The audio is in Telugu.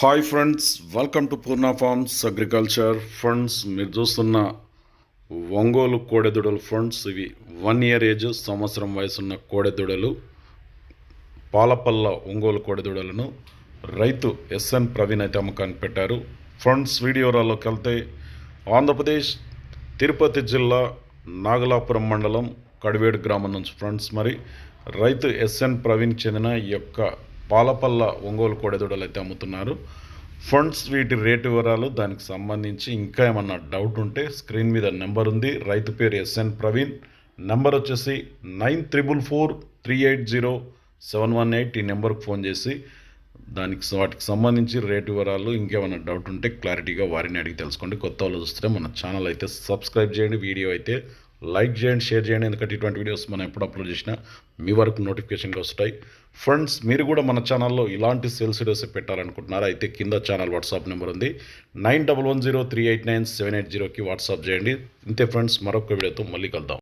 Hi friends welcome to Purna farms agriculture funds మీరు చూస్తున్న ఒంగోలు కోడెదూడలు ఫండ్స్ ఇవి వన్ ఇయర్ ఏజ్ సంవత్సరం వయసున్న కోడెదూడలు పాలపల్ల ఒంగోలు కోడెదొడలను రైతు ఎస్ఎన్ ప్రవీణ్ అయితే అమ్మకానికి పెట్టారు. ఫ్రెండ్స్ వీడియోరాల్లోకి వెళ్తే ఆంధ్రప్రదేశ్ తిరుపతి జిల్లా నాగలాపురం మండలం కడివేడు గ్రామం నుంచి ఫ్రెండ్స్ మరి రైతు ఎస్ఎన్ ప్రవీణ్ చెందిన ఈ యొక్క పాలపల్ల ఒంగోలు కోడెదూడలు అయితే అమ్ముతున్నారు. ఫండ్స్ వీటి రేటు వివరాలు దానికి సంబంధించి ఇంకా ఏమన్నా డౌట్ ఉంటే స్క్రీన్ మీద నెంబర్ ఉంది. రైతు పేరు ఎస్ఎన్ ప్రవీణ్. నెంబర్ వచ్చేసి nine triple four three eight zero seven one eight ఈ నెంబర్కి ఫోన్ చేసి దానికి వాటికి సంబంధించి రేటు వివరాలు ఇంకేమైనా డౌట్ ఉంటే క్లారిటీగా వారిని అడిగి తెలుసుకోండి. కొత్త వాళ్ళు చూస్తే మన ఛానల్ అయితే సబ్స్క్రైబ్ చేయండి. వీడియో అయితే లైక్ చేయండి షేర్ చేయండి. ఎందుకంటే ఇటువంటి వీడియోస్ మనం ఎప్పుడు అప్లోడ్ చేసినా మీ వరకు నోటిఫికేషన్గా వస్తాయి. ఫ్రెండ్స్ మీరు కూడా మన ఛానల్లో ఇలాంటి సేల్స్ వీడియోస్ పెట్టాలనుకుంటున్నారా? అయితే కింద ఛానల్ వాట్సాప్ నెంబర్ ఉంది. Nine double one zero three eight nine seven eight జీరోకి వాట్సాప్ చేయండి. ఇంతే ఫ్రెండ్స్ మరొక వీడియోతో మళ్ళీ కలుద్దాం.